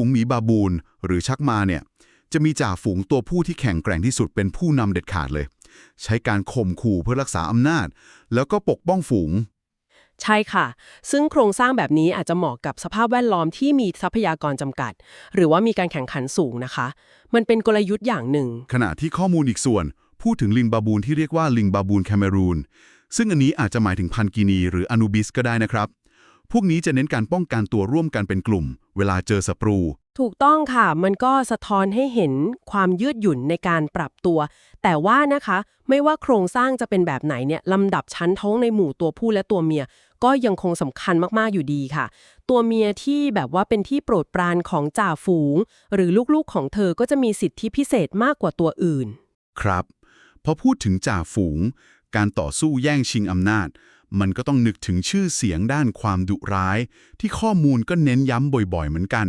ฝูงหมีบาบูนหรือชักมาเนี่ยจะมีจ่าฝูงตัวผู้ที่แข็งแกร่งที่สุดเป็นผู้นำเด็ดขาดเลย ใช้การข่มขู่เพื่อรักษาอำนาจ แล้วก็ปกป้องฝูง ใช่ค่ะ ซึ่งโครงสร้างแบบนี้อาจจะเหมาะกับสภาพแวดล้อมที่มีทรัพยากรจำกัด หรือว่ามีการแข่งขันสูงนะคะ มันเป็นกลยุทธ์อย่างหนึ่ง ขณะที่ข้อมูลอีกส่วน พูดถึงลิงบาบูนที่เรียกว่าลิงบาบูนแคเมรูนซึ่งอันนี้อาจจะหมายถึงพันกินีหรืออนูบิสก็ได้นะครับ พวกนี้จะเน้นการป้องกันตัวร่วมกันเป็นกลุ่ม เวลาเจอศัตรู ถูกต้องค่ะ มันก็สะท้อนให้เห็นความยืดหยุ่นในการปรับตัว แต่ว่านะคะ ไม่ว่าโครงสร้างจะเป็นแบบไหนเนี่ยลำดับชั้นท้องในหมู่ตัวผู้และตัวเมีย ก็ยังคงสำคัญมาก ๆ อยู่ดีค่ะ ตัวเมียที่แบบว่าเป็นที่โปรดปรานของจ่าฝูง หรือลูกๆของเธอก็จะมีสิทธิพิเศษมากกว่าตัวอื่น ครับพอพูดถึงจ่าฝูง การต่อสู้แย่งชิงอำนาจ มันก็ต้องนึกถึงชื่อเสียงด้านความดุร้าย ที่ข้อมูลก็เน้นย้ำบ่อยๆ เหมือนกัน